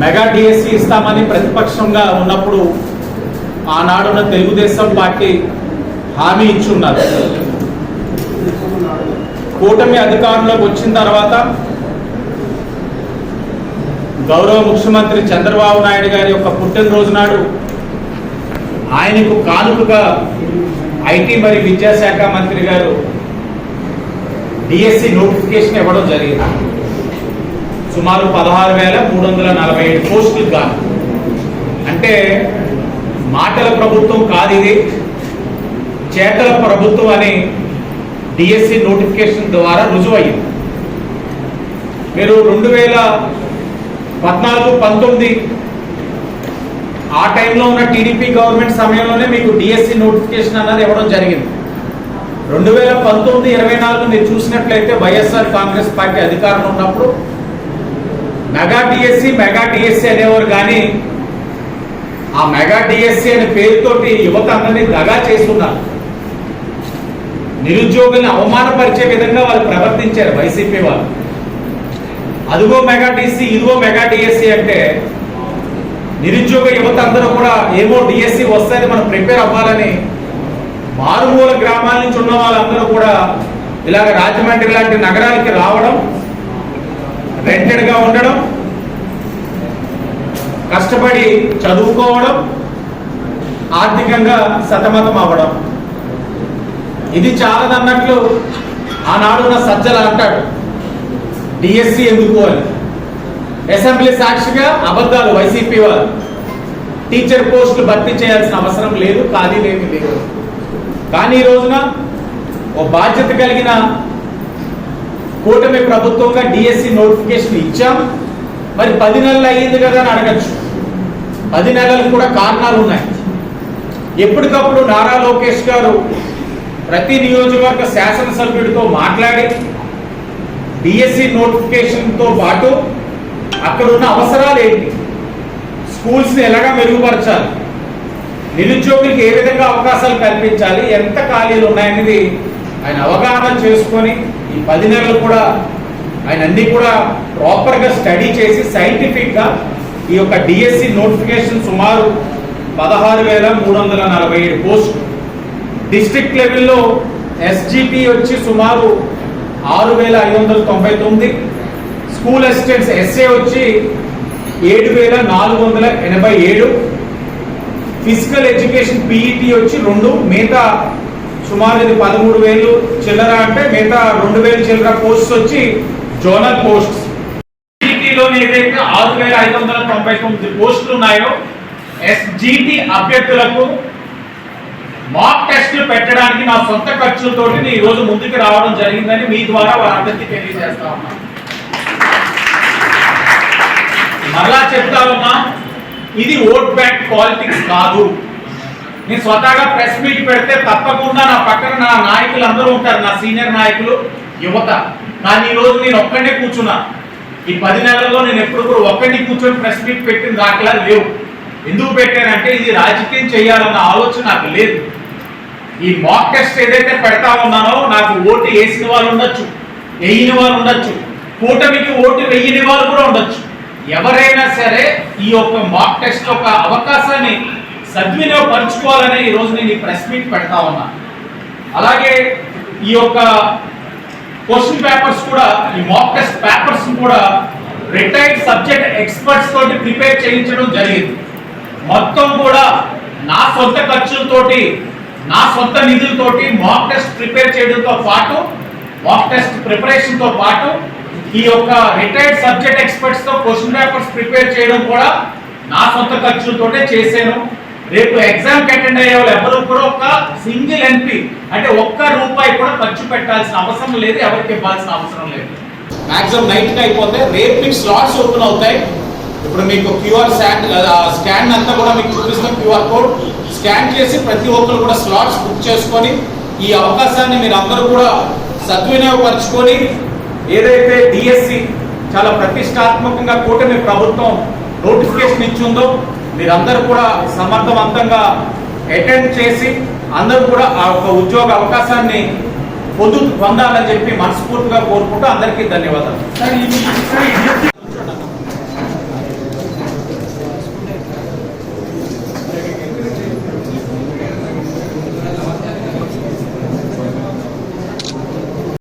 Mega DSC ఇస్తామని ప్రతిపక్షంగా ఉన్నప్పుడు ఆనాడున్న తెలుగుదేశం పార్టీ హామీ ఇచ్చున్నారు. కూటమి అధికారంలోకి వచ్చిన తర్వాత గౌరవ ముఖ్యమంత్రి చంద్రబాబు నాయుడు గారి యొక్క పుట్టినరోజు నాడు ఆయనకు కానుకగా ఐటీ మరియు విద్యాశాఖ మంత్రి గారు డిఎస్సి నోటిఫికేషన్ ఇవ్వడం జరిగింది. సుమారు పదహారు వేల మూడు వందల నలభై ఏడు పోస్టులు కాదు అంటే మాటల ప్రభుత్వం కాదు ఇది. చేతల ప్రభుత్వం అని డిఎస్సి నోటిఫికేషన్ ద్వారా రుజువయ్యింది. మీరు రెండు వేల పద్నాలుగు పంతొమ్మిది ఆ టైంలో ఉన్న టీడీపీ గవర్నమెంట్ సమయంలోనే మీకు డిఎస్సి నోటిఫికేషన్ అన్నది ఇవ్వడం జరిగింది. రెండు వేల పంతొమ్మిది ఇరవై నాలుగు మీరు చూసినట్లయితే వైఎస్ఆర్ కాంగ్రెస్ పార్టీ అధికారంలో ఉన్నప్పుడు మెగా డిఎస్సి మెగా డిఎస్సి అనేవారు కానీ ఆ మెగా డిఎస్సి అనే పేరుతోటి యువత అందరినీ దగా చేస్తున్నారు. నిరుద్యోగుల్ని అవమానపరిచే విధంగా వాళ్ళు ప్రవర్తించారు వైసీపీ వాళ్ళు. అదిగో మెగా డిఎస్సి ఇదిగో మెగా డిఎస్సి అంటే నిరుద్యోగ యువత అందరూ కూడా ఏమో డిఎస్సి వస్తుంది మనం ప్రిపేర్ అవ్వాలని మారుమూల గ్రామాల నుంచి ఉన్న వాళ్ళందరూ కూడా ఇలాగ రాజమండ్రి లాంటి నగరాలకి రావడం రెంటెడ్గా ఉండడం కష్టపడి చదువుకోవడం ఆర్థికంగా సతమతం అవ్వడం. ఇది చాలదన్నట్లు ఆనాడున్న సజ్జల అంటాడు. డిఎస్సి ఎందుకు అని. అసెంబ్లీ సాక్షిగా అబద్ధాలు వైసీపీ వాళ్ళు టీచర్ పోస్టులు భర్తీ చేయాల్సిన అవసరం లేదు ఖాళీలేమి లేదు. కానీ ఈ రోజున ఓ బాధ్యత కలిగిన కూటమి ప్రభుత్వంగా డిఎస్సి నోటిఫికేషన్ ఇచ్చాం. మరి పది నెలలు అయ్యింది కదా అని అడగచ్చు. పది నెలలకు కూడా కారణాలు ఉన్నాయి. ఎప్పటికప్పుడు నారా లోకేష్ గారు ప్రతి నియోజకవర్గ శాసనసభ్యుడితో మాట్లాడి డిఎస్సి నోటిఫికేషన్తో పాటు అక్కడ ఉన్న అవసరాలు ఏంటి? స్కూల్స్ని ఎలాగా మెరుగుపరచాలి? నిరుద్యోగులకు ఏ విధంగా అవకాశాలు కల్పించాలి? ఎంత ఖాళీలు ఉన్నాయనేది ఆయన అవగాహన చేసుకొని ఈ పది నెలలు కూడా ఆయన అన్ని కూడా ప్రాపర్గా స్టడీ చేసి సైంటిఫిక్గా ఈ యొక్క డిఎస్సి నోటిఫికేషన్ సుమారు పదహారు వేల మూడు వందల నలభై ఏడు పోస్టులు డిస్ట్రిక్ట్ లెవెల్లో ఎస్జిపి వచ్చి సుమారు ఆరు వేల ఐదు వందల తొంభై తొమ్మిది. స్కూల్ అసిస్టెంట్స్ ఎస్ఏ వచ్చి ఏడు వేల నాలుగు వందల ఎనభై ఏడు. ఫిజికల్ ఎడ్యుకేషన్ పీఈటీ వచ్చి రెండు మిగతా సుమారు ఇది పదమూడు వేలు చిల్లర అంటే మిగతా రెండు వేలు చిల్లర పోస్ట్స్ వచ్చి జోనల్ పోస్ట్స్ పీఈటీలోని ఏదైతే ఆరు వేల ఐదు వందల తొంభై తొమ్మిది పోస్టులు ఉన్నాయో ఎస్జిటి అభ్యర్థులకు మాక్ టెస్టులు పెట్టడానికి నా సొంత ఖర్చులతోటి నేను ఈ రోజు ముందుకు రావడం జరిగిందని మీ ద్వారా వారందరికీ తెలియజేస్తా ఉన్నా. మరలా చెప్తా ఉన్నా ఇది ఓట్ బ్యాంక్ పాలిటిక్స్ కాదు. నేను స్వతహాగా ప్రెస్ మీట్ పెడితే తప్పకుండా నా పక్కన నా నాయకులు అందరూ ఉంటారు నా సీనియర్ నాయకులు యువత. కానీ ఈ రోజు నేను ఒక్కడే కూర్చున్నా. ఈ పది నెలల్లో నేను ఎప్పుడు కూడా ఒక్కడిని కూర్చొని ప్రెస్ మీట్ పెట్టిన దాఖలా లేవు. ఎందుకు పెట్టానంటే ఇది రాజకీయం చేయాలన్న ఆలోచన నాకు లేదు. ఈ మాక్ టెస్ట్ ఏదైతే పెడతా ఉన్నానో నాకు ఓటు వేసిన వాళ్ళు ఉండొచ్చు వేయని వాళ్ళు ఉండొచ్చు కూటమికి ఓటు వెయ్యని వాళ్ళు కూడా ఉండొచ్చు. ఎవరైనా సరే ఈ యొక్క మాక్ టెస్ట్ యొక్క అవకాశాన్ని సద్వినియోగపరచుకోవాలని ఈ రోజు నేను ఈ ప్రెస్ మీట్ పెడతా ఉన్నా. అలాగే ఈ యొక్క క్వశ్చన్ పేపర్స్ కూడా ఈ మాక్ టెస్ట్ పేపర్స్ కూడా రిటైర్డ్ సబ్జెక్ట్ ఎక్స్పర్ట్స్ తోటి ప్రిపేర్ చేయించడం జరిగింది. మొత్తం కూడా నా సొంత ఖర్చులతోటి నా సొంత నిధులతోటి మాక్ టెస్ట్ ప్రిపేర్ చేయడంతో పాటు మాక్ టెస్ట్ ప్రిపరేషన్తో పాటు ఈ యొక్క రిటైర్డ్ సబ్జెక్ట్ ఎక్స్పర్ట్స్తో క్వశ్చన్ పేపర్స్ ప్రిపేర్ చేయడం కూడా నా సొంత ఖర్చులతోటే చేశాను. రేపు ఎగ్జామ్ అటెండ్ అయ్యే వాళ్ళు ఎవరు కూడా ఒక సింగిల్ ఎంపీ అంటే ఒక్క రూపాయి కూడా ఖర్చు పెట్టాల్సిన అవసరం లేదు ఎవరికి ఇవ్వాల్సిన అవసరం లేదు. మాక్సిమం నైట్కి అయిపోతే రేపు మీకు స్లాట్స్ ఓపెన్ అవుతాయి. ఇప్పుడు మీకు క్యూఆర్ స్కాన్ స్కాన్ అంతా కూడా మీకు చూపిస్తాం క్యూఆర్ కోడ్ స్కాన్ చేసి ప్రతి ఒక్కరు కూడా స్లాట్స్ బుక్ చేసుకొని ఈ అవకాశాన్ని మీరు అందరూ కూడా సద్వినియోగపరచుకొని ఏదైతే డిఎస్సి చాలా ప్రతిష్టాత్మకంగా కూటమి ప్రభుత్వం నోటిఫికేషన్ ఇచ్చిందో మీరందరూ కూడా సమర్థవంతంగా అటెండ్ చేసి అందరూ కూడా ఆ యొక్క ఉద్యోగ అవకాశాన్ని పొందు పొందాలని చెప్పి మనస్ఫూర్తిగా కోరుకుంటూ అందరికీ ధన్యవాదాలు. ఇది